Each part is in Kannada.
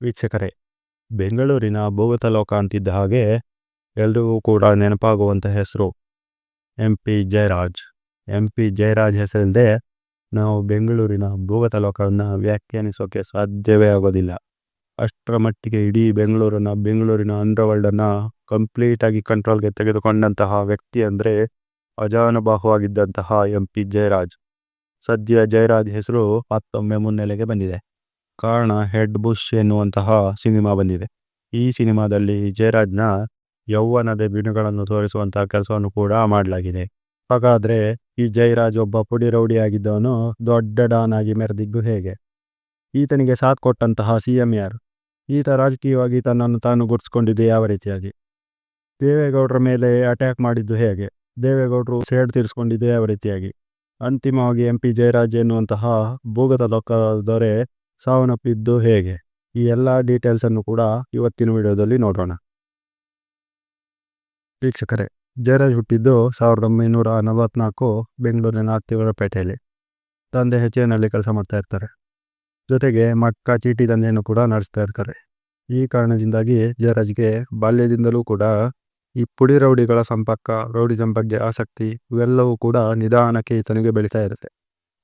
ವೀಕ್ಷಕರೇ, ಬೆಂಗಳೂರಿನ ಭೂಗತಲೋಕ ಅಂತಿದ್ದ ಹಾಗೆ ಎಲ್ರಿಗೂ ಕೂಡ ನೆನಪಾಗುವಂಥ ಹೆಸರು M P Jayaraj. M P Jayaraj ಹೆಸರಿಲ್ಲದೆ ನಾವು ಬೆಂಗಳೂರಿನ ಭೂಗತಲೋಕವನ್ನು ವ್ಯಾಖ್ಯಾನಿಸೋಕೆ ಸಾಧ್ಯವೇ ಆಗೋದಿಲ್ಲ. ಅಷ್ಟರ ಮಟ್ಟಿಗೆ ಇಡೀ ಬೆಂಗಳೂರನ್ನು, ಬೆಂಗಳೂರಿನ ಅಂಡರ್ವರ್ಲ್ಡನ್ನು ಕಂಪ್ಲೀಟಾಗಿ ಕಂಟ್ರೋಲ್ಗೆ ತೆಗೆದುಕೊಂಡಂತಹ ವ್ಯಕ್ತಿ ಅಂದರೆ ಅಜಾನುಬಾಹುವಾಗಿದ್ದಂತಹ ಎಂ ಪಿ ಜಯರಾಜ್. ಸದ್ಯ ಜಯರಾಜ್ ಹೆಸರು ಮತ್ತೊಮ್ಮೆ ಮುನ್ನೆಲೆಗೆ ಬಂದಿದೆ. ಕಾರಣ ಹೆಡ್ ಬುಷ್ ಎನ್ನುವಂತಹ ಸಿನಿಮಾ ಬಂದಿದೆ. ಈ ಸಿನಿಮಾದಲ್ಲಿ ಜಯರಾಜ್ನ ಯೌವನದ ಬಿಣುಗಳನ್ನು ತೋರಿಸುವಂತಹ ಕೆಲಸವನ್ನು ಕೂಡ ಮಾಡಲಾಗಿದೆ. ಹಾಗಾದ್ರೆ ಈ ಜಯರಾಜ್ ಒಬ್ಬ ಪುಡಿ ರೌಡಿ ಆಗಿದ್ದವನು ದೊಡ್ಡ ಡಾನ್ ಆಗಿ ಮೆರೆದಿದ್ದು ಹೇಗೆ? ಈತನಿಗೆ ಸಾಥ್ ಕೊಟ್ಟಂತಹ ಸಿ ಎಂ ಯಾರು? ಈತ ರಾಜಕೀಯವಾಗಿ ತನ್ನನ್ನು ತಾನು ಗುರ್ಸ್ಕೊಂಡಿದ್ದು ಯಾವ ರೀತಿಯಾಗಿ? ದೇವೇಗೌಡರ ಮೇಲೆ ಅಟ್ಯಾಕ್ ಮಾಡಿದ್ದು ಹೇಗೆ? ದೇವೇಗೌಡರು ಸೇಡ್ ತೀರಿಸ್ಕೊಂಡಿದ್ದು ಯಾವ ರೀತಿಯಾಗಿ? ಅಂತಿಮವಾಗಿ ಎಂ ಪಿ ಜಯರಾಜ್ ಎನ್ನುವಂತಹ ಭೂಗತ ಲೋಕದ ದೊರೆ ಸಾವನ್ನಪ್ಪಿದ್ದು ಹೇಗೆ? ಈ ಎಲ್ಲ ಡೀಟೇಲ್ಸನ್ನು ಕೂಡ ಇವತ್ತಿನ ವಿಡಿಯೋದಲ್ಲಿ ನೋಡೋಣ ವೀಕ್ಷಕರೇ, ಜಯರಾಜ್ ಹುಟ್ಟಿದ್ದು ಸಾವಿರದ ಒಂಬೈನೂರ ನಲವತ್ನಾಲ್ಕು ಬೆಂಗಳೂರಿನ ತಿವರಪೇಟೆಯಲ್ಲಿ ತಂದೆ ಹೆಚ್ಚಿನಲ್ಲಿ ಕೆಲಸ ಮಾಡ್ತಾ ಇರ್ತಾರೆ. ಜೊತೆಗೆ ಮಕ್ಕ ಚೀಟಿ ದಂಧೆಯನ್ನು ಕೂಡ ನಡೆಸ್ತಾ ಇರ್ತಾರೆ. ಈ ಕಾರಣದಿಂದಾಗಿ ಜಯರಾಜ್ಗೆ ಬಾಲ್ಯದಿಂದಲೂ ಕೂಡ ಈ ಪುಡಿ ರೌಡಿಗಳ ಸಂಪರ್ಕ, ರೌಡಿಸಂ ಬಗ್ಗೆ ಆಸಕ್ತಿ ಇವೆಲ್ಲವೂ ಕೂಡ ನಿಧಾನಕ್ಕೆ ಈತನಿಗೆ ಬೆಳೀತಾ ಇರುತ್ತೆ.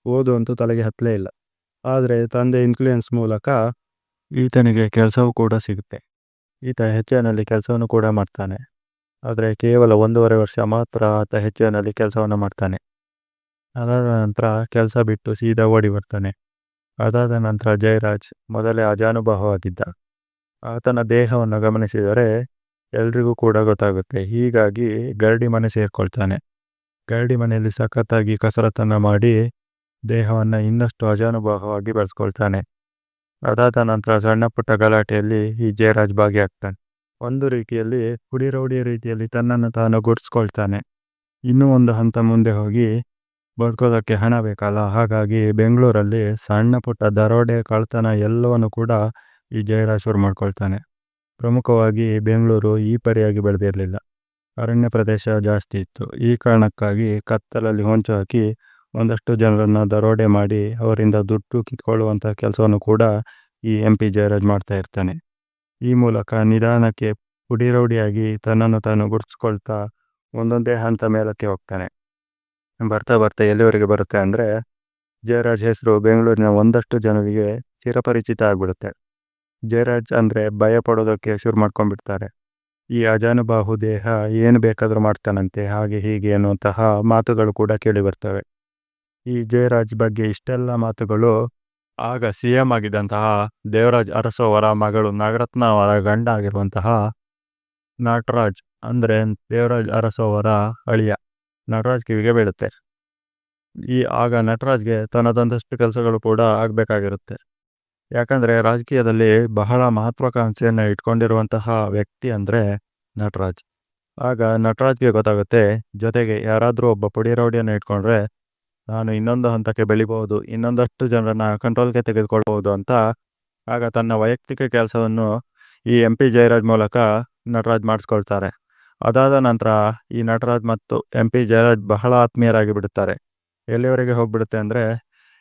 ಓದು ಅಂತೂ ತಲೆಗೆ ಹತ್ತಲೇ ಇಲ್ಲ. ಆದರೆ ತಂದೆ ಇನ್ಫ್ಲೂಯೆನ್ಸ್ ಮೂಲಕ ಈತನಿಗೆ ಕೆಲಸವೂ ಕೂಡ ಸಿಗುತ್ತೆ. ಈತ ಹೆಚ್ಚಿನಲ್ಲಿ ಕೆಲಸವನ್ನು ಕೂಡ ಮಾಡ್ತಾನೆ. ಆದರೆ ಕೇವಲ ಒಂದೂವರೆ ವರ್ಷ ಮಾತ್ರ ಆತ ಹೆಚ್ಚಿನಲ್ಲಿ ಕೆಲಸವನ್ನು ಮಾಡ್ತಾನೆ. ಅದಾದ ನಂತರ ಕೆಲಸ ಬಿಟ್ಟು ಸೀದಾ ಓಡಿ ಬರ್ತಾನೆ. ಅದಾದ ನಂತರ ಜಯರಾಜ್ ಮೊದಲೇ ಅಜಾನುಭವವಾಗಿದ್ದ ಆತನ ದೇಹವನ್ನು ಗಮನಿಸಿದರೆ ಎಲ್ರಿಗೂ ಕೂಡ ಗೊತ್ತಾಗುತ್ತೆ. ಹೀಗಾಗಿ ಗರಡಿ ಮನೆ ಸೇರಿಕೊಳ್ತಾನೆ. ಗರಡಿ ಮನೆಯಲ್ಲಿ ಸಖತ್ತಾಗಿ ಕಸರತ್ತನ್ನು ಮಾಡಿ ದೇಹವನ್ನು ಇನ್ನಷ್ಟು ಅಜಾನುಭಾವವಾಗಿ ಬೆಳೆಸ್ಕೊಳ್ತಾನೆ. ಅದಾದ ನಂತರ ಸಣ್ಣ ಪುಟ್ಟ ಗಲಾಟೆಯಲ್ಲಿ ಈ ಜಯರಾಜ್ ಭಾಗಿಯಾಗ್ತಾನೆ. ಒಂದು ರೀತಿಯಲ್ಲಿ ಪುಡಿ ರೌಡಿಯ ರೀತಿಯಲ್ಲಿ ತನ್ನನ್ನು ತಾನು ಗುರ್ಸ್ಕೊಳ್ತಾನೆ. ಇನ್ನೂ ಒಂದು ಹಂತ ಮುಂದೆ ಹೋಗಿ ಬದುಕೋದಕ್ಕೆ ಹಣ ಬೇಕಲ್ಲ. ಹಾಗಾಗಿ ಬೆಂಗಳೂರಲ್ಲಿ ಸಣ್ಣ ಪುಟ್ಟ ದರೋಡೆ ಕಳ್ತನ ಎಲ್ಲವನ್ನು ಕೂಡ ಈ ಜಯರಾಜ್ ಶುರು ಮಾಡ್ಕೊಳ್ತಾನೆ. ಪ್ರಮುಖವಾಗಿ ಬೆಂಗಳೂರು ಈ ಪರಿಯಾಗಿ ಬೆಳೆದಿರಲಿಲ್ಲ. ಅರಣ್ಯ ಪ್ರದೇಶ ಜಾಸ್ತಿ ಇತ್ತು. ಈ ಕಾರಣಕ್ಕಾಗಿ ಕತ್ತಲಲ್ಲಿ ಹೊಂಚು ಹಾಕಿ ಒಂದಷ್ಟು ಜನರನ್ನು ದರೋಡೆ ಮಾಡಿ ಅವರಿಂದ ದುಡ್ಡು ಕಿತ್ಕೊಳ್ಳುವಂಥ ಕೆಲಸವನ್ನು ಕೂಡ ಈ ಎಂ ಪಿ ಜಯರಾಜ್ ಮಾಡ್ತಾ ಇರ್ತಾನೆ. ಈ ಮೂಲಕ ನಿಧಾನಕ್ಕೆ ಪುಡಿ ರೌಡಿಯಾಗಿ ತನ್ನನ್ನು ತಾನು ಗುರ್ಸ್ಕೊಳ್ತಾ ಒಂದೊಂದೇ ಹಂತ ಮೇಲಕ್ಕೆ ಹೋಗ್ತಾನೆ. ಬರ್ತಾ ಬರ್ತಾ ಎಲ್ಲಿವರೆಗೆ ಬರುತ್ತೆ ಅಂದರೆ ಜಯರಾಜ್ ಹೆಸರು ಬೆಂಗಳೂರಿನ ಒಂದಷ್ಟು ಜನರಿಗೆ ಚಿರಪರಿಚಿತ ಆಗಿಬಿಡುತ್ತೆ. ಜಯರಾಜ್ ಅಂದರೆ ಭಯ ಪಡೋದಕ್ಕೆ ಶುರು ಮಾಡ್ಕೊಂಡ್ಬಿಡ್ತಾರೆ. ಈ ಅಜಾನುಬಾಹು ದೇಹ ಏನು ಬೇಕಾದರೂ ಮಾಡ್ತಾನಂತೆ, ಹಾಗೆ ಹೀಗೆ ಅನ್ನುವಂತಹ ಮಾತುಗಳು ಕೂಡ ಕೇಳಿ ಬರ್ತವೆ. ಈ ಜಯರಾಜ್ ಬಗ್ಗೆ ಇಷ್ಟೆಲ್ಲ ಮಾತುಗಳು, ಆಗ ಸಿ ಎಂ ಆಗಿದ್ದಂತಹ ದೇವರಾಜ್ ಅರಸೋವರ ಮಗಳು ನಾಗರತ್ನ ಅವರ ಗಂಡ ಆಗಿರುವಂತಹ ನಟರಾಜ್ ಅಂದರೆ ದೇವರಾಜ್ ಅರಸೋವರ ಅಳಿಯ ನಟರಾಜ್ ಕಿವಿಗೆ ಬೀಳುತ್ತೆ. ಈ, ಆಗ ನಟರಾಜ್ಗೆ ತನ್ನದಂದಷ್ಟು ಕೆಲಸಗಳು ಕೂಡ ಆಗಬೇಕಾಗಿರುತ್ತೆ. ಯಾಕಂದರೆ ರಾಜಕೀಯದಲ್ಲಿ ಬಹಳ ಮಹತ್ವಾಕಾಂಕ್ಷೆಯನ್ನು ಇಟ್ಕೊಂಡಿರುವಂತಹ ವ್ಯಕ್ತಿ ಅಂದರೆ ನಟರಾಜ್ ಆಗ ನಟರಾಜ್ಗೆ ಗೊತ್ತಾಗುತ್ತೆ, ಜೊತೆಗೆ ಯಾರಾದರೂ ಒಬ್ಬ ಪುಡಿ ರೌಡಿಯನ್ನು ಇಟ್ಕೊಂಡ್ರೆ ನಾನು ಇನ್ನೊಂದು ಹಂತಕ್ಕೆ ಬೆಳಿಬಹುದು, ಇನ್ನೊಂದಷ್ಟು ಜನರನ್ನು ಕಂಟ್ರೋಲ್ಗೆ ತೆಗೆದುಕೊಳ್ಬಹುದು ಅಂತ ಆಗ ತನ್ನ ವೈಯಕ್ತಿಕ ಕೆಲಸವನ್ನು ಈ ಎಂ ಪಿ ಜಯರಾಜ್ ಮೂಲಕ ನಟರಾಜ್ ಮಾಡಿಸ್ಕೊಳ್ತಾರೆ. ಅದಾದ ನಂತರ ಈ ನಟರಾಜ್ ಮತ್ತು ಎಂ ಪಿ ಜಯರಾಜ್ ಬಹಳ ಆತ್ಮೀಯರಾಗಿ ಬಿಡುತ್ತಾರೆ. ಎಲ್ಲಿವರೆಗೆ ಹೋಗ್ಬಿಡುತ್ತೆ ಅಂದರೆ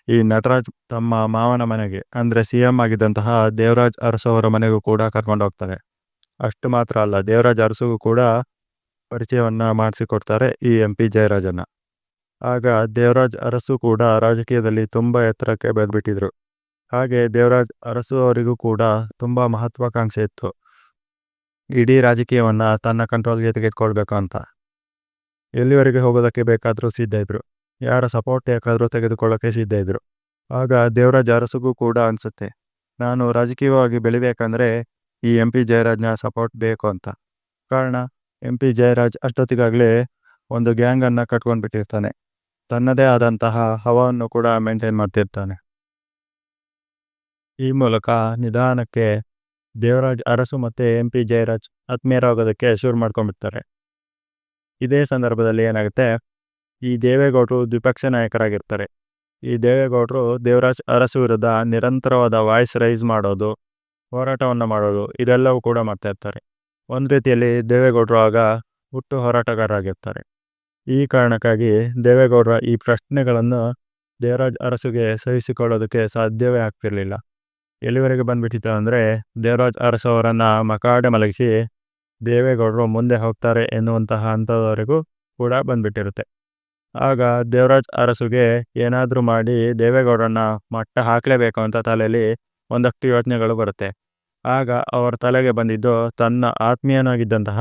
ಈ ನಟರಾಜ್ ತಮ್ಮ ಮಾವನ ಮನೆಗೆ, ಅಂದರೆ ಸಿ ಎಂ ಆಗಿದ್ದಂತಹ ದೇವರಾಜ್ ಅರಸು ಅವರ ಮನೆಗೂ ಕೂಡ ಕರ್ಕೊಂಡು ಹೋಗ್ತಾರೆ. ಅಷ್ಟು ಮಾತ್ರ ಅಲ್ಲ, ದೇವರಾಜ್ ಅರಸುಗೂ ಕೂಡ ಪರಿಚಯವನ್ನು ಮಾಡಿಸಿಕೊಡ್ತಾರೆ ಈ ಎಂ ಪಿ ಜಯರಾಜನ್ನು ಆಗ ದೇವರಾಜ್ ಅರಸು ಕೂಡ ರಾಜಕೀಯದಲ್ಲಿ ತುಂಬ ಎತ್ತರಕ್ಕೆ ಬೆಳೆದ್ಬಿಟ್ಟಿದ್ರು. ಹಾಗೆ ದೇವರಾಜ್ ಅರಸು ಅವರಿಗೂ ಕೂಡ ತುಂಬ ಮಹತ್ವಾಕಾಂಕ್ಷೆ ಇತ್ತು. ಇಡೀ ರಾಜಕೀಯವನ್ನು ತನ್ನ ಕಂಟ್ರೋಲ್ಗೆ ತೆಗೆದುಕೊಳ್ಬೇಕು ಅಂತ. ಎಲ್ಲಿವರೆಗೆ ಹೋಗೋದಕ್ಕೆ ಬೇಕಾದರೂ ಸಿದ್ಧ ಇದ್ದರು ಯಾರ ಸಪೋರ್ಟ್ ಯಾಕಾದರೂ ತೆಗೆದುಕೊಳ್ಳೋಕ್ಕೆ ಸಿದ್ಧ ಇದ್ದರು ಆಗ ದೇವರಾಜ್ ಅರಸುಗೂ ಕೂಡ ಅನಿಸುತ್ತೆ, ನಾನು ರಾಜಕೀಯವಾಗಿ ಬೆಳಿಬೇಕಂದ್ರೆ ಈ ಎಂ ಪಿ ಜಯರಾಜ್ನ ಸಪೋರ್ಟ್ ಬೇಕು ಅಂತ. ಕಾರಣ, ಎಂ ಪಿ ಜಯರಾಜ್ ಅಷ್ಟೊತ್ತಿಗಾಗಲೇ ಒಂದು ಗ್ಯಾಂಗನ್ನು ಕಟ್ಕೊಂಡು ಬಿಟ್ಟಿರ್ತಾನೆ ತನ್ನದೇ ಆದಂತಹ ಹವವನ್ನು ಕೂಡ ಮೇಂಟೈನ್ ಮಾಡ್ತಿರ್ತಾನೆ. ಈ ಮೂಲಕ ನಿಧಾನಕ್ಕೆ ದೇವರಾಜ್ ಅರಸು ಮತ್ತು ಎಂ ಪಿ ಜಯರಾಜ್ ಆತ್ಮೀಯರಾಗೋದಕ್ಕೆ ಶುರು ಮಾಡ್ಕೊಂಡ್ಬಿಡ್ತಾರೆ. ಇದೇ ಸಂದರ್ಭದಲ್ಲಿ ಏನಾಗುತ್ತೆ? ಈ ದೇವೇಗೌಡರು ದ್ವಿಪಕ್ಷ ನಾಯಕರಾಗಿರ್ತಾರೆ. ಈ ದೇವೇಗೌಡರು ದೇವರಾಜ್ ಅರಸು ವಿರುದ್ಧ ನಿರಂತರವಾದ ವಾಯ್ಸ್ ರೈಸ್ ಮಾಡೋದು, ಹೋರಾಟವನ್ನು ಮಾಡೋದು, ಇದೆಲ್ಲವೂ ಕೂಡ ಮಾಡ್ತಾ ಇರ್ತಾರೆ. ಒಂದು ರೀತಿಯಲ್ಲಿ ದೇವೇಗೌಡರು ಆಗ ಹುಟ್ಟು ಹೋರಾಟಗಾರರಾಗಿರ್ತಾರೆ. ಈ ಕಾರಣಕ್ಕಾಗಿ ದೇವೇಗೌಡರ ಈ ಪ್ರಶ್ನೆಗಳನ್ನು ದೇವರಾಜ್ ಅರಸುಗೆ ಸಹಿಸಿಕೊಳ್ಳೋದಕ್ಕೆ ಸಾಧ್ಯವೇ ಆಗ್ತಿರಲಿಲ್ಲ. ಎಲ್ಲಿವರೆಗೆ ಬಂದ್ಬಿಟ್ಟಿತ್ತು ಅಂದರೆ ದೇವರಾಜ್ ಅರಸು ಅವರನ್ನು ಮಕಾಡೆ ಮಲಗಿಸಿ ದೇವೇಗೌಡರು ಮುಂದೆ ಹೋಗ್ತಾರೆ ಎನ್ನುವಂತಹ ಹಂತದವರೆಗೂ ಕೂಡ ಬಂದ್ಬಿಟ್ಟಿರುತ್ತೆ. ಆಗ ದೇವರಾಜ್ ಅರಸುಗೆ ಏನಾದರೂ ಮಾಡಿ ದೇವೇಗೌಡರನ್ನ ಮಟ್ಟ ಹಾಕಲೇಬೇಕು ಅಂತ ತಲೆಯಲ್ಲಿ ಒಂದಷ್ಟು ಯೋಚನೆಗಳು ಬರುತ್ತೆ. ಆಗ ಅವರ ತಲೆಗೆ ಬಂದಿದ್ದು ತನ್ನ ಆತ್ಮೀಯನಾಗಿದ್ದಂತಹ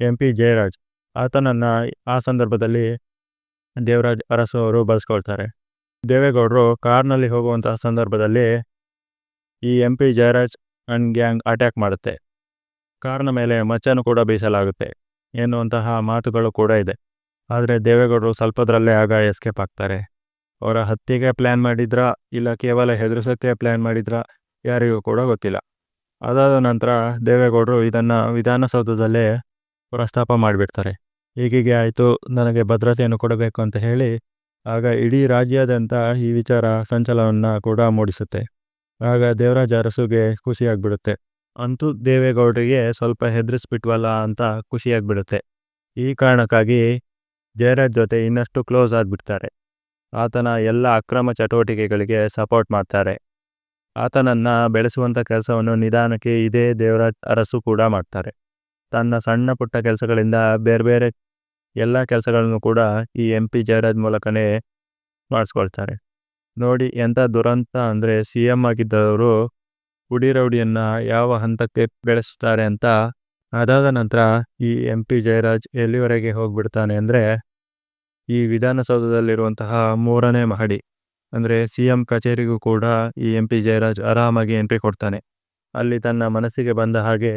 ಎಂ ಪಿ ಜಯರಾಜ್. ಆತನನ್ನು ಆ ಸಂದರ್ಭದಲ್ಲಿ ದೇವರಾಜ್ ಅರಸು ಅವರು ಬಳಸ್ಕೊಳ್ತಾರೆ. ದೇವೇಗೌಡರು ಕಾರ್ನಲ್ಲಿ ಹೋಗುವಂತಹ ಸಂದರ್ಭದಲ್ಲಿ ಈ M P Jayaraj and gang attack ಮಾಡುತ್ತೆ. ಕಾರ್ನ ಮೇಲೆ ಮಚ್ಚನ್ನು ಕೂಡ ಬೀಸಲಾಗುತ್ತೆ ಎನ್ನುವಂತಹ ಮಾತುಗಳು ಕೂಡ ಇದೆ. ಆದರೆ ದೇವೇಗೌಡರು ಸ್ವಲ್ಪದರಲ್ಲೇ ಆಗ ಎಸ್ಕೇಪ್ ಆಗ್ತಾರೆ. ಅವರ ಹತ್ಯೆಗೆ ಪ್ಲ್ಯಾನ್ ಮಾಡಿದ್ರಾ ಇಲ್ಲ ಕೇವಲ ಹೆದರಿಸೋಕ್ಕೆ ಪ್ಲ್ಯಾನ್ ಮಾಡಿದ್ರಾ ಯಾರಿಗೂ ಕೂಡ ಗೊತ್ತಿಲ್ಲ. ಅದಾದ ನಂತರ ದೇವೇಗೌಡರು ಇದನ್ನು ವಿಧಾನಸೌಧದಲ್ಲೇ ಪ್ರಸ್ತಾಪ ಮಾಡಿಬಿಡ್ತಾರೆ. ಹೀಗೀಗೆ ಆಯಿತು, ನನಗೆ ಭದ್ರತೆಯನ್ನು ಕೊಡಬೇಕು ಅಂತ ಹೇಳಿ, ಆಗ ಇಡೀ ರಾಜ್ಯಾದ್ಯಂತ ಈ ವಿಚಾರ ಸಂಚಲನವನ್ನು ಕೂಡ ಮೂಡಿಸುತ್ತೆ. ಆಗ ದೇವರಾಜ ಅರಸುಗೆ ಖುಷಿಯಾಗ್ಬಿಡುತ್ತೆ. ಅಂತೂ ದೇವೇಗೌಡರಿಗೆ ಸ್ವಲ್ಪ ಹೆದರಿಸ್ಬಿಟ್ವಲ್ಲ ಅಂತ ಖುಷಿಯಾಗ್ಬಿಡುತ್ತೆ. ಈ ಕಾರಣಕ್ಕಾಗಿ ಜಯರಾಜ್ ಜೊತೆ ಇನ್ನಷ್ಟು ಕ್ಲೋಸ್ ಆಗಿಬಿಡ್ತಾರೆ. ಆತನ ಎಲ್ಲ ಅಕ್ರಮ ಚಟುವಟಿಕೆಗಳಿಗೆ ಸಪೋರ್ಟ್ ಮಾಡ್ತಾರೆ. ಆತನನ್ನು ಬೆಳೆಸುವಂಥ ಕೆಲಸವನ್ನು ನಿಧಾನಕ್ಕೆ ಇದೇ ದೇವರಾಜ್ ಅರಸು ಕೂಡ ಮಾಡ್ತಾರೆ. ತನ್ನ ಸಣ್ಣ ಪುಟ್ಟ ಕೆಲಸಗಳಿಂದ ಬೇರೆ ಬೇರೆ ಎಲ್ಲ ಕೆಲಸಗಳನ್ನು ಕೂಡ ಈ ಎಂ ಪಿ ಜಯರಾಜ್ ಮೂಲಕನೇ ಮಾಡಿಸ್ಕೊಳ್ತಾರೆ. ನೋಡಿ ಎಂಥ ದುರಂತ ಅಂದರೆ ಸಿ ಎಂ ಆಗಿದ್ದವರು ರೌಡಿಯನ್ನು ಯಾವ ಹಂತಕ್ಕೆ ಬೆಳೆಸ್ತಾರೆ ಅಂತ ಅದಾದ ನಂತರ ಈ ಎಂ ಪಿ ಜಯರಾಜ್ ಎಲ್ಲಿವರೆಗೆ ಹೋಗ್ಬಿಡ್ತಾನೆ ಅಂದರೆ ಈ ವಿಧಾನಸೌಧದಲ್ಲಿರುವಂತಹ ಮೂರನೇ ಮಹಡಿ, ಅಂದರೆ ಸಿ ಎಂ ಕಚೇರಿಗೂ ಕೂಡ ಈ ಎಂ ಪಿ ಜಯರಾಜ್ ಆರಾಮಾಗಿ ಎಂಟ್ರಿ ಕೊಡ್ತಾನೆ. ಅಲ್ಲಿ ತನ್ನ ಮನಸ್ಸಿಗೆ ಬಂದ ಹಾಗೆ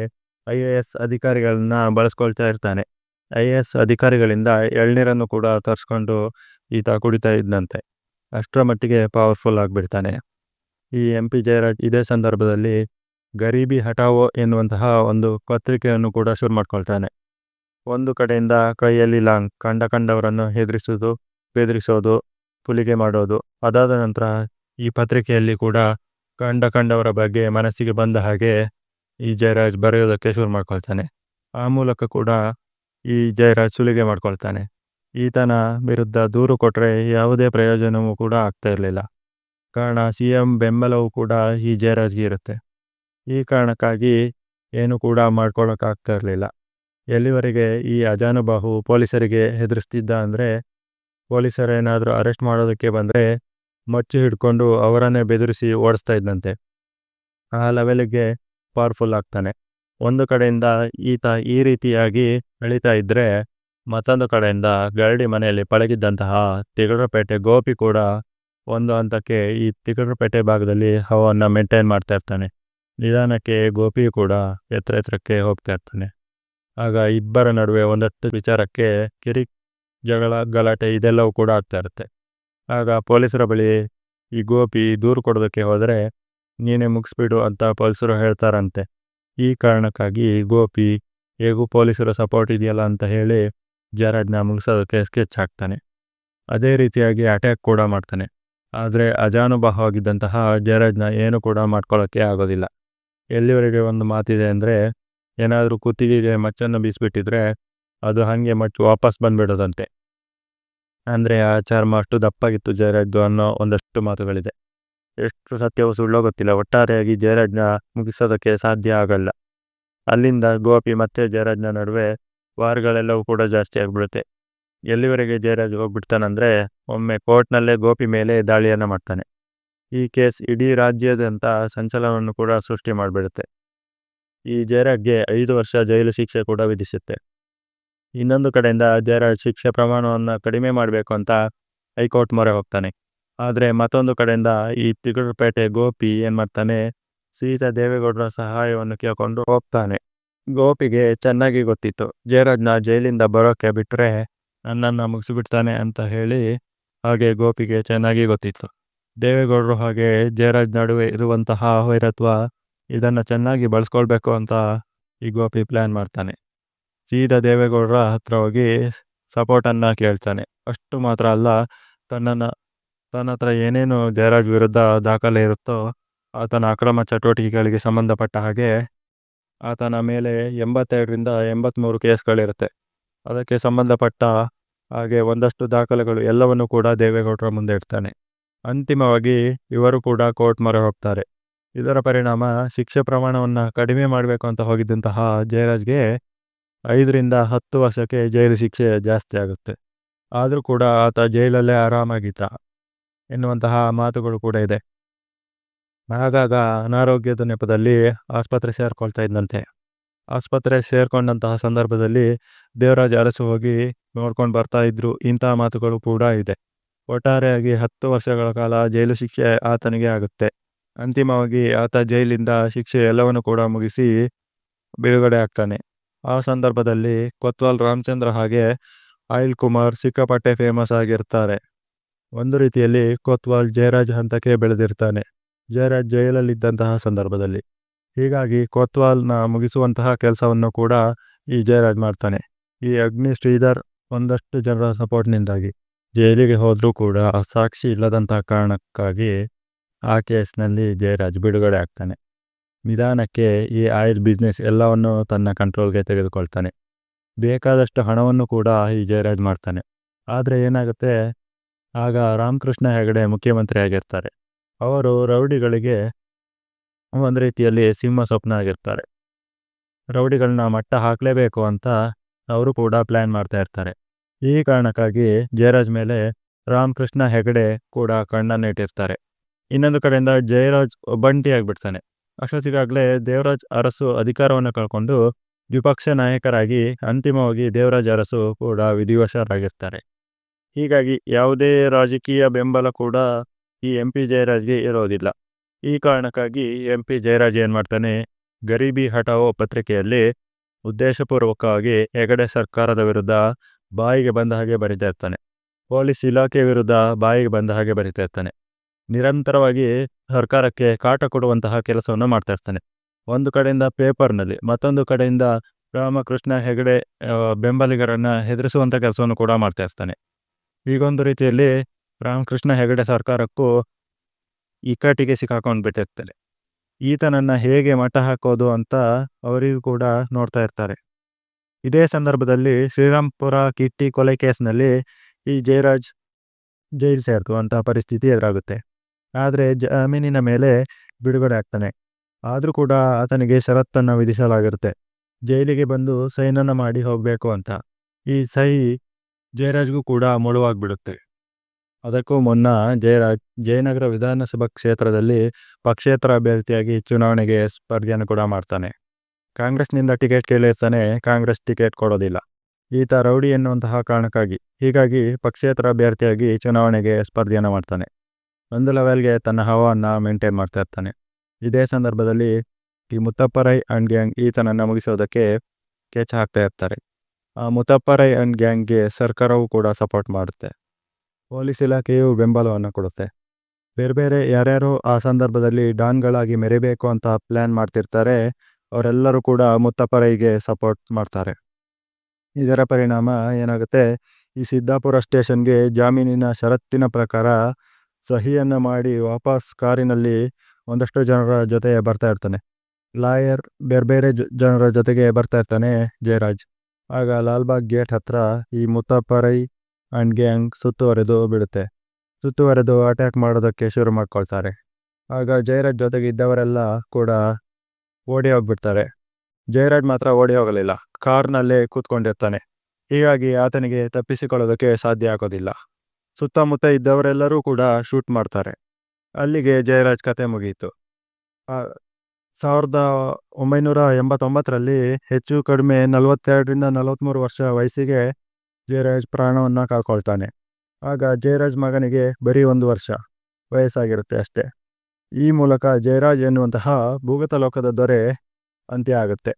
ಐ ಎ ಎಸ್ ಅಧಿಕಾರಿಗಳನ್ನ ಬಳಸ್ಕೊಳ್ತಾ ಇರ್ತಾನೆ. ಐ ಎ ಎಸ್ ಅಧಿಕಾರಿಗಳಿಂದ ಎಳ್ನೀರನ್ನು ಕೂಡ ತರಿಸ್ಕೊಂಡು ಈತ ಕುಡಿತಾ ಇದ್ದಂತೆ ಅಷ್ಟರ ಮಟ್ಟಿಗೆ ಪವರ್ಫುಲ್ ಆಗಿಬಿಡ್ತಾನೆ. ಈ ಎಂ ಪಿ ಜಯರಾಜ್ ಇದೇ ಸಂದರ್ಭದಲ್ಲಿ ಗರೀಬಿ ಹಟಾವೋ ಎನ್ನುವಂತಹ ಒಂದು ಪತ್ರಿಕೆಯನ್ನು ಕೂಡ ಶುರು ಮಾಡ್ಕೊಳ್ತಾನೆ. ಒಂದು ಕಡೆಯಿಂದ ಕೈಯಲ್ಲಿ ಲಾಂಗ್ ಕಂಡ ಕಂಡವರನ್ನು ಹೆದರಿಸೋದು ಬೆದರಿಸೋದು, ಪುಲಿಗೆ ಮಾಡೋದು, ಅದಾದ ನಂತರ ಈ ಪತ್ರಿಕೆಯಲ್ಲಿ ಕೂಡ ಕಂಡ ಕಂಡವರ ಬಗ್ಗೆ ಮನಸ್ಸಿಗೆ ಬಂದ ಹಾಗೆ ಈ ಜಯರಾಜ್ ಬರೆಯೋದಕ್ಕೆ ಶುರು ಮಾಡ್ಕೊಳ್ತಾನೆ. ಆ ಮೂಲಕ ಕೂಡ ಈ ಜಯರಾಜ್ ಸುಲಿಗೆ ಮಾಡ್ಕೊಳ್ತಾನೆ. ಈತನ ವಿರುದ್ಧ ದೂರು ಕೊಟ್ಟರೆ ಯಾವುದೇ ಪ್ರಯೋಜನವೂ ಕೂಡ ಆಗ್ತಾ ಇರಲಿಲ್ಲ. ಕಾರಣ ಸಿ ಎಂ ಬೆಂಬಲವೂ ಕೂಡ ಈ ಜಯರಾಜ್ಗೆ ಇರುತ್ತೆ. ಈ ಕಾರಣಕ್ಕಾಗಿ ಏನು ಕೂಡ ಮಾಡ್ಕೊಳ್ಳೋಕ್ಕಾಗ್ತಾ ಇರಲಿಲ್ಲ. ಎಲ್ಲಿವರೆಗೆ ಈ ಅಜಾನುಬಾಹು ಪೊಲೀಸರಿಗೆ ಹೆದರಿಸ್ತಿದ್ದ ಅಂದರೆ, ಪೊಲೀಸರೇನಾದರೂ ಅರೆಸ್ಟ್ ಮಾಡೋದಕ್ಕೆ ಬಂದರೆ ಮಚ್ಚು ಹಿಡ್ಕೊಂಡು ಅವರನ್ನೇ ಬೆದರಿಸಿ ಓಡಿಸ್ತಾ ಇದ್ದಂತೆ. ಆ ಲೆವೆಲ್ಗೆ ಪವರ್ಫುಲ್ ಆಗ್ತಾನೆ. ಒಂದು ಕಡೆಯಿಂದ ಈತ ಈ ರೀತಿಯಾಗಿ ಅಳಿತಾ ಇದ್ದರೆ ಮತ್ತೊಂದು ಕಡೆಯಿಂದ ಗರಡಿ ಮನೆಯಲ್ಲಿ ಪಳಗಿದ್ದಂತಹ ತಿಗಡರಪೇಟೆ ಗೋಪಿ ಕೂಡ ಒಂದು ಹಂತಕ್ಕೆ ಈ ತಿಗಡರಪೇಟೆ ಭಾಗದಲ್ಲಿ ಹವನ್ನು ಮೇಂಟೈನ್ ಮಾಡ್ತಾ ಇರ್ತಾನೆ. ನಿಧಾನಕ್ಕೆ ಗೋಪಿ ಕೂಡ ಎತ್ತರ ಎತ್ತರಕ್ಕೆ ಹೋಗ್ತಾ ಇರ್ತಾನೆ. ಆಗ ಇಬ್ಬರ ನಡುವೆ ಒಂದಷ್ಟು ವಿಚಾರಕ್ಕೆ ಕಿರಿ, ಜಗಳ, ಗಲಾಟೆ ಇದೆಲ್ಲವೂ ಕೂಡ ಆಗ್ತಾ ಇರುತ್ತೆ. ಆಗ ಪೊಲೀಸರ ಬಳಿ ಈ ಗೋಪಿ ದೂರು ಕೊಡೋದಕ್ಕೆ ಹೋದರೆ, ನೀನೇ ಮುಗಿಸ್ಬಿಡು ಅಂತ ಪೊಲೀಸರು ಹೇಳ್ತಾರಂತೆ. ಈ ಕಾರಣಕ್ಕಾಗಿ ಗೋಪಿ, ಹೇಗೂ ಪೊಲೀಸರ ಸಪೋರ್ಟ್ ಇದೆಯಲ್ಲ ಅಂತ ಹೇಳಿ ಜರಡ್ನ ಮುಗಿಸೋದಕ್ಕೆ ಸ್ಕೆಚ್ ಹಾಕ್ತಾನೆ. ಅದೇ ರೀತಿಯಾಗಿ ಅಟ್ಯಾಕ್ ಕೂಡ ಮಾಡ್ತಾನೆ. ಆದರೆ ಅಜಾನುಭಾವವಾಗಿದ್ದಂತಹ ಜರಡ್ನ ಏನು ಕೂಡ ಮಾಡ್ಕೊಳ್ಳೋಕ್ಕೆ ಆಗೋದಿಲ್ಲ. ಎಲ್ಲಿವರೆಗೆ ಒಂದು ಮಾತಿದೆ ಅಂದರೆ, ಏನಾದರೂ ಕುತ್ತಿಗೆಗೆ ಮಚ್ಚನ್ನು ಬೀಸಿಬಿಟ್ಟಿದ್ರೆ ಅದು ಹಾಗೆ ಮಚ್ಚು ವಾಪಸ್ ಬಂದುಬಿಡೋದಂತೆ. ಅಂದರೆ ಆ ಚರ್ಮ ಅಷ್ಟು ದಪ್ಪಾಗಿತ್ತು ಜಯರಾಜ್ದು ಅನ್ನೋ ಒಂದಷ್ಟು ಮಾತುಗಳಿದೆ. ಎಷ್ಟು ಸತ್ಯವೂ ಸುಳ್ಳೋ ಗೊತ್ತಿಲ್ಲ ಒಟ್ಟಾರೆಯಾಗಿ ಜಯರಾಜ್ನ ಮುಗಿಸೋದಕ್ಕೆ ಸಾಧ್ಯ ಆಗಲ್ಲ. ಅಲ್ಲಿಂದ ಗೋಪಿ ಮತ್ತೆ ಜಯರಾಜ್ನ ನಡುವೆ ವಾರ್ಗಳೆಲ್ಲವೂ ಕೂಡ ಜಾಸ್ತಿ ಆಗಿಬಿಡುತ್ತೆ. ಎಲ್ಲಿವರೆಗೆ ಜಯರಾಜ್ ಹೋಗ್ಬಿಡ್ತಾನಂದರೆ ಒಮ್ಮೆ ಕೋರ್ಟ್ನಲ್ಲೇ ಗೋಪಿ ಮೇಲೆ ದಾಳಿಯನ್ನು ಮಾಡ್ತಾನೆ. ಈ ಕೇಸ್ ಇಡೀ ರಾಜ್ಯಾದ್ಯಂತ ಸಂಚಲನವನ್ನು ಕೂಡ ಸೃಷ್ಟಿ ಮಾಡಿಬಿಡುತ್ತೆ. ಈ ಜಯರಾಜ್ಗೆ ಐದು ವರ್ಷ ಜೈಲು ಶಿಕ್ಷೆ ಕೂಡ ವಿಧಿಸುತ್ತೆ. ಇನ್ನೊಂದು ಕಡೆಯಿಂದ ಜಯರಾಜ್ ಶಿಕ್ಷೆ ಪ್ರಮಾಣವನ್ನು ಕಡಿಮೆ ಮಾಡಬೇಕು ಅಂತ ಹೈಕೋರ್ಟ್ ಮೊರೆ ಹೋಗ್ತಾನೆ. ಆದರೆ ಮತ್ತೊಂದು ಕಡೆಯಿಂದ ಈ ತಿಗುರುಪೇಟೆ ಗೋಪಿ ಏನು ಮಾಡ್ತಾನೆ, ಸೀತಾ ದೇವೇಗೌಡರ ಸಹಾಯವನ್ನು ಕೇಳ್ಕೊಂಡು ಹೋಗ್ತಾನೆ. ಗೋಪಿಗೆ ಚೆನ್ನಾಗಿ ಗೊತ್ತಿತ್ತು. ಜಯರಾಜ್ನ ಜೈಲಿಂದ ಬರೋಕ್ಕೆ ಬಿಟ್ಟರೆ ನನ್ನನ್ನು ಮುಗಿಸಿಬಿಡ್ತಾನೆ ಅಂತ ಹೇಳಿ ಹಾಗೆ ಗೋಪಿಗೆ ಚೆನ್ನಾಗಿ ಗೊತ್ತಿತ್ತು. ದೇವೇಗೌಡರು ಹಾಗೆ ಜಯರಾಜ್ ನಡುವೆ ಇರುವಂತಹ ವೈರತ್ವ ಇದನ್ನು ಚೆನ್ನಾಗಿ ಬಳಸ್ಕೊಳ್ಬೇಕು ಅಂತ ಈ ಗೋಪಿ ಪ್ಲ್ಯಾನ್ ಮಾಡ್ತಾನೆ. ಸೀದಾ ದೇವೇಗೌಡರ ಹತ್ರ ಹೋಗಿ ಸಪೋರ್ಟನ್ನು ಕೇಳ್ತಾನೆ. ಅಷ್ಟು ಮಾತ್ರ ಅಲ್ಲ, ತನ್ನನ್ನು ತನ್ನ ಹತ್ರ ಏನೇನು ಜಯರಾಜ್ ವಿರುದ್ಧ ದಾಖಲೆ ಇರುತ್ತೋ ಆತನ ಅಕ್ರಮ ಚಟುವಟಿಕೆಗಳಿಗೆ ಸಂಬಂಧಪಟ್ಟ ಹಾಗೆ ಆತನ ಮೇಲೆ ಎಂಬತ್ತೆರಡರಿಂದ ಎಂಬತ್ತ್ಮೂರು ಕೇಸ್ಗಳಿರುತ್ತೆ. ಅದಕ್ಕೆ ಸಂಬಂಧಪಟ್ಟ ಹಾಗೆ ಒಂದಷ್ಟು ದಾಖಲೆಗಳು ಎಲ್ಲವನ್ನು ಕೂಡ ದೇವೇಗೌಡರ ಮುಂದೆ ಇಡ್ತಾನೆ. ಅಂತಿಮವಾಗಿ ಇವರು ಕೂಡ ಕೋರ್ಟ್ ಮೊರೆ ಹೋಗ್ತಾರೆ. ಇದರ ಪರಿಣಾಮ ಶಿಕ್ಷೆ ಪ್ರಮಾಣವನ್ನು ಕಡಿಮೆ ಮಾಡಬೇಕು ಅಂತ ಹೋಗಿದ್ದಂತಹ ಜಯರಾಜ್ಗೆ ಐದರಿಂದ ಹತ್ತು ವರ್ಷಕ್ಕೆ ಜೈಲು ಶಿಕ್ಷೆ ಜಾಸ್ತಿ ಆಗುತ್ತೆ. ಆದರೂ ಕೂಡ ಆತ ಜೈಲಲ್ಲೇ ಆರಾಮಾಗಿದ್ದ. ಎನ್ನುವಂತಹ ಮಾತುಗಳು ಕೂಡ ಇದೆ. ಆಗಾಗ ಅನಾರೋಗ್ಯದ ನೆಪದಲ್ಲಿ ಆಸ್ಪತ್ರೆ ಸೇರಿಕೊಳ್ತಾ ಇದ್ದಂತೆ. ಆಸ್ಪತ್ರೆ ಸೇರಿಕೊಂಡಂತಹ ಸಂದರ್ಭದಲ್ಲಿ ದೇವರಾಜ್ ಅರಸು ಹೋಗಿ ನೋಡ್ಕೊಂಡು ಬರ್ತಾ ಇದ್ರು. ಇಂತಹ ಮಾತುಗಳು ಕೂಡ ಇದೆ. ಒಟ್ಟಾರೆಯಾಗಿ ಹತ್ತು ವರ್ಷಗಳ ಕಾಲ ಜೈಲು ಶಿಕ್ಷೆ ಆತನಿಗೆ ಆಗುತ್ತೆ. ಅಂತಿಮವಾಗಿ ಆತ ಜೈಲಿಂದ ಶಿಕ್ಷೆ ಎಲ್ಲವನ್ನು ಕೂಡ ಮುಗಿಸಿ ಬಿಡುಗಡೆ ಆಗ್ತಾನೆ. ಆ ಸಂದರ್ಭದಲ್ಲಿ ಕೊತ್ವಾಲ್ ರಾಮಚಂದ್ರ ಹಾಗೆ ಆಯಿಲ್ ಕುಮಾರ್ ಸಿಕ್ಕಾಪಟ್ಟೆ ಫೇಮಸ್ ಆಗಿರ್ತಾರೆ. ಒಂದು ರೀತಿಯಲ್ಲಿ ಕೊತ್ವಾಲ್ ಜಯರಾಜ್ ಹಂತಕ್ಕೆ ಬೆಳೆದಿರ್ತಾನೆ. ಜಯರಾಜ್ ಜೈಲಲ್ಲಿದ್ದಂತಹ ಸಂದರ್ಭದಲ್ಲಿ. ಹೀಗಾಗಿ ಕೊತ್ವಾಲ್ನ ಮುಗಿಸುವಂತಹ ಕೆಲಸವನ್ನು ಕೂಡ ಈ ಜಯರಾಜ್ ಮಾಡ್ತಾನೆ. ಈ ಅಗ್ನಿ ಶ್ರೀಧರ್ ಒಂದಷ್ಟು ಜನರ ಸಪೋರ್ಟ್ನಿಂದಾಗಿ ಜೈಲಿಗೆ ಹೋದರೂ ಕೂಡ ಸಾಕ್ಷಿ ಇಲ್ಲದಂತಹ ಕಾರಣಕ್ಕಾಗಿ ಆ ಕೇಸ್ನಲ್ಲಿ ಜಯರಾಜ್ ಬಿಡುಗಡೆ ಆಗ್ತಾನೆ. ನಿಧಾನಕ್ಕೆ ಈ ಆಯಿಲ್ ಬಿಸ್ನೆಸ್ ಎಲ್ಲವನ್ನು ತನ್ನ ಕಂಟ್ರೋಲ್ಗೆ ತೆಗೆದುಕೊಳ್ತಾನೆ. ಬೇಕಾದಷ್ಟು ಹಣವನ್ನು ಕೂಡ ಈ ಜಯರಾಜ್ ಮಾಡ್ತಾನೆ. ಆದರೆ ಏನಾಗುತ್ತೆ? ಆಗ ರಾಮಕೃಷ್ಣ ಹೆಗಡೆ ಮುಖ್ಯಮಂತ್ರಿ ಆಗಿರ್ತಾರೆ ಅವರು ರೌಡಿಗಳಿಗೆ ಒಂದು ರೀತಿಯಲ್ಲಿ ಸಿಂಹ ಸ್ವಪ್ನ ಆಗಿರ್ತಾರೆ ರೌಡಿಗಳನ್ನ ಮಟ್ಟ ಹಾಕಲೇಬೇಕು ಅಂತ ಅವರು ಕೂಡ ಪ್ಲ್ಯಾನ್ ಮಾಡ್ತಾ ಇರ್ತಾರೆ. ಈ ಕಾರಣಕ್ಕಾಗಿ ಜಯರಾಜ್ ಮೇಲೆ ರಾಮಕೃಷ್ಣ ಹೆಗಡೆ ಕೂಡ ಕಣ್ಣನ್ನು ಇಟ್ಟಿರ್ತಾರೆ. ಇನ್ನೊಂದು ಕಡೆಯಿಂದ ಜಯರಾಜ್ ಒಬ್ಬಂಟಿ ಆಗಿಬಿಡ್ತಾನೆ ಅಷ್ಟೊತ್ತಿಗಾಗಲೇ ದೇವರಾಜ್ ಅರಸು ಅಧಿಕಾರವನ್ನು ಕಳ್ಕೊಂಡು ದ್ವಿಪಕ್ಷ ನಾಯಕರಾಗಿ ಅಂತಿಮವಾಗಿ ದೇವರಾಜ್ ಅರಸು ಕೂಡ ವಿಧಿವಶರಾಗಿರ್ತಾರೆ. ಹೀಗಾಗಿ ಯಾವುದೇ ರಾಜಕೀಯ ಬೆಂಬಲ ಕೂಡ ಈ ಎಂ ಪಿ ಜಯರಾಜ್ಗೆ ಇರೋದಿಲ್ಲ. ಈ ಕಾರಣಕ್ಕಾಗಿ ಎಂ ಪಿ ಜಯರಾಜ್ ಏನು ಮಾಡ್ತಾನೆ, ಗರೀಬಿ ಹಟಾವೋ ಪತ್ರಿಕೆಯಲ್ಲಿ ಉದ್ದೇಶಪೂರ್ವಕವಾಗಿ ಹೆಗಡೆ ಸರ್ಕಾರದ ವಿರುದ್ಧ ಬಾಯಿಗೆ ಬಂದ ಹಾಗೆ ಬರಿತಾ ಇರ್ತಾನೆ. ಪೊಲೀಸ್ ಇಲಾಖೆ ವಿರುದ್ಧ ಬಾಯಿಗೆ ಬಂದ ಹಾಗೆ ಬರಿತಾ ಇರ್ತಾನೆ. ನಿರಂತರವಾಗಿ ಸರ್ಕಾರಕ್ಕೆ ಕಾಟ ಕೊಡುವಂತಹ ಕೆಲಸವನ್ನು ಮಾಡ್ತಾ ಇರ್ತಾನೆ. ಒಂದು ಕಡೆಯಿಂದ ಪೇಪರ್ನಲ್ಲಿ, ಮತ್ತೊಂದು ಕಡೆಯಿಂದ ರಾಮಕೃಷ್ಣ ಹೆಗಡೆ ಬೆಂಬಲಿಗರನ್ನ ಹೆದರಿಸುವಂಥ ಕೆಲಸವನ್ನು ಕೂಡ ಮಾಡ್ತಾ ಇರ್ತಾನೆ. ಈಗೊಂದು ರೀತಿಯಲ್ಲಿ ರಾಮಕೃಷ್ಣ ಹೆಗಡೆ ಸರ್ಕಾರಕ್ಕೂ ಇಕ್ಕಟ್ಟಿಗೆ ಸಿಕ್ಕಾಕೊಂಡು ಬಿಟ್ಟಿರ್ತಾರೆ ಈತನನ್ನು ಹೇಗೆ ಮಠ ಹಾಕೋದು ಅಂತ ಅವರಿಗೂ ಕೂಡ ನೋಡ್ತಾ ಇರ್ತಾರೆ. ಇದೇ ಸಂದರ್ಭದಲ್ಲಿ ಶ್ರೀರಾಮ್ಪುರ ಕಿಟ್ಟಿ ಕೊಲೆ ಕೇಸ್ನಲ್ಲಿ ಈ ಜಯರಾಜ್ ಜೈಲು ಸೇರ್ತು ಅಂತ ಪರಿಸ್ಥಿತಿ ಎದುರಾಗುತ್ತೆ. ಆದರೆ ಜಾಮೀನಿನ ಮೇಲೆ ಬಿಡುಗಡೆ ಆಗ್ತಾನೆ. ಆದರೂ ಕೂಡ ಆತನಿಗೆ ಷರತ್ತನ್ನು ವಿಧಿಸಲಾಗಿರುತ್ತೆ. ಜೈಲಿಗೆ ಬಂದು ಸೈನನ್ನು ಮಾಡಿ ಹೋಗಬೇಕು ಅಂತ. ಈ ಸಹಿ ಜಯರಾಜ್ಗೂ ಕೂಡ ಮುಳುವಾಗಿಬಿಡುತ್ತೆ ಅದಕ್ಕೂ ಮುನ್ನ ಜಯರಾಜ್ ಜಯನಗರ ವಿಧಾನಸಭಾ ಕ್ಷೇತ್ರದಲ್ಲಿ ಪಕ್ಷೇತರ ಅಭ್ಯರ್ಥಿಯಾಗಿ ಚುನಾವಣೆಗೆ ಸ್ಪರ್ಧೆಯನ್ನು ಕೂಡ ಮಾಡ್ತಾನೆ. ಕಾಂಗ್ರೆಸ್ನಿಂದ ಟಿಕೆಟ್ ಕೇಳಿರ್ತಾನೆ, ಕಾಂಗ್ರೆಸ್ ಟಿಕೆಟ್ ಕೊಡೋದಿಲ್ಲ. ಈತ ರೌಡಿ ಎನ್ನುವಂತಹ ಕಾರಣಕ್ಕಾಗಿ. ಹೀಗಾಗಿ ಪಕ್ಷೇತರ ಅಭ್ಯರ್ಥಿಯಾಗಿ ಚುನಾವಣೆಗೆ ಸ್ಪರ್ಧೆಯನ್ನು ಮಾಡ್ತಾನೆ. ಒಂದು ಲೆವೆಲ್ಗೆ ತನ್ನ ಹವಾವನ್ನು ಮೇಂಟೈನ್ ಮಾಡ್ತಾ ಇರ್ತಾನೆ. ಇದೇ ಸಂದರ್ಭದಲ್ಲಿ ಈ ಮುತ್ತಪ್ಪರೈ ಅಂಡ್ ಗ್ಯಾಂಗ್ ಈತನನ್ನು ಮುಗಿಸೋದಕ್ಕೆ ಕೆಚ್ಚ ಹಾಕ್ತಾ ಇರ್ತಾರೆ. ಆ ಮುತ್ತಪ್ಪರೈ ಅಂಡ್ ಗ್ಯಾಂಗ್ಗೆ ಸರ್ಕಾರವು ಕೂಡ ಸಪೋರ್ಟ್ ಮಾಡುತ್ತೆ. ಪೊಲೀಸ್ ಇಲಾಖೆಯು ಬೆಂಬಲವನ್ನು ಕೊಡುತ್ತೆ. ಬೇರೆ ಬೇರೆ ಯಾರ್ಯಾರು ಆ ಸಂದರ್ಭದಲ್ಲಿ ಡಾನ್ಗಳಾಗಿ ಮೆರಿಬೇಕು ಅಂತ ಪ್ಲ್ಯಾನ್ ಮಾಡ್ತಿರ್ತಾರೆ, ಅವರೆಲ್ಲರೂ ಕೂಡ ಮುತ್ತಪ್ಪರೈಗೆ ಸಪೋರ್ಟ್ ಮಾಡ್ತಾರೆ. ಇದರ ಪರಿಣಾಮ ಏನಾಗುತ್ತೆ? ಈ ಸಿದ್ದಾಪುರ ಸ್ಟೇಷನ್ಗೆ ಜಾಮೀನಿನ ಷರತ್ತಿನ ಪ್ರಕಾರ ಸಹಿಯನ್ನು ಮಾಡಿ ವಾಪಸ್ ಕಾರಿನಲ್ಲಿ ಒಂದಷ್ಟು ಜನರ ಜೊತೆ ಬರ್ತಾ ಇರ್ತಾನೆ. ಲಾಯರ್ ಬೇರೆ ಬೇರೆ ಜನರ ಜೊತೆಗೆ ಬರ್ತಾ ಇರ್ತಾನೆ ಜಯರಾಜ್. ಆಗ ಲಾಲ್ಬಾಗ್ ಗೇಟ್ ಹತ್ರ ಈ ಮುತ್ತಪ್ಪರೈ ಆ್ಯಂಡ್ ಗ್ಯಾಂಗ್ ಸುತ್ತುವರೆದು ಬಿಡುತ್ತೆ ಸುತ್ತುವರೆದು ಅಟ್ಯಾಕ್ ಮಾಡೋದಕ್ಕೆ ಶುರು ಮಾಡ್ಕೊಳ್ತಾರೆ. ಆಗ ಜಯರಾಜ್ ಜೊತೆಗೆ ಇದ್ದವರೆಲ್ಲ ಕೂಡ ಓಡಿ ಹೋಗ್ಬಿಡ್ತಾರೆ. ಜಯರಾಜ್ ಮಾತ್ರ ಓಡಿ ಹೋಗಲಿಲ್ಲ. ಕಾರ್ನಲ್ಲೇ ಕೂತ್ಕೊಂಡಿರ್ತಾನೆ. ಹೀಗಾಗಿ ಆತನಿಗೆ ತಪ್ಪಿಸಿಕೊಳ್ಳೋದಕ್ಕೆ ಸಾಧ್ಯ ಆಗೋದಿಲ್ಲ. ಸುತ್ತಮುತ್ತ ಇದ್ದವರೆಲ್ಲರೂ ಕೂಡ ಶೂಟ್ ಮಾಡ್ತಾರೆ. ಅಲ್ಲಿಗೆ ಜಯರಾಜ್ ಕತೆ ಮುಗಿಯಿತು ಸಾವಿರದ ಒಂಬೈನೂರ ಎಂಬತ್ತೊಂಬತ್ತರಲ್ಲಿ ಹೆಚ್ಚು ಕಡಿಮೆ ನಲವತ್ತೆರಡರಿಂದ ನಲವತ್ತ್ಮೂರು ವರ್ಷ ವಯಸ್ಸಿಗೆ ಜಯರಾಜ್ ಪ್ರಾಣವನ್ನು ಕಳ್ಕೊಳ್ತಾನೆ ಆಗ ಜಯರಾಜ್ ಮಗನಿಗೆ ಬರೀ ಒಂದು ವರ್ಷ ವಯಸ್ಸಾಗಿರುತ್ತೆ ಅಷ್ಟೇ. ಈ ಮೂಲಕ ಜಯರಾಜ್ ಎನ್ನುವಂತಹ ಭೂಗತ ಲೋಕದ ದೊರೆ ಅಂತ್ಯ ಆಗುತ್ತೆ.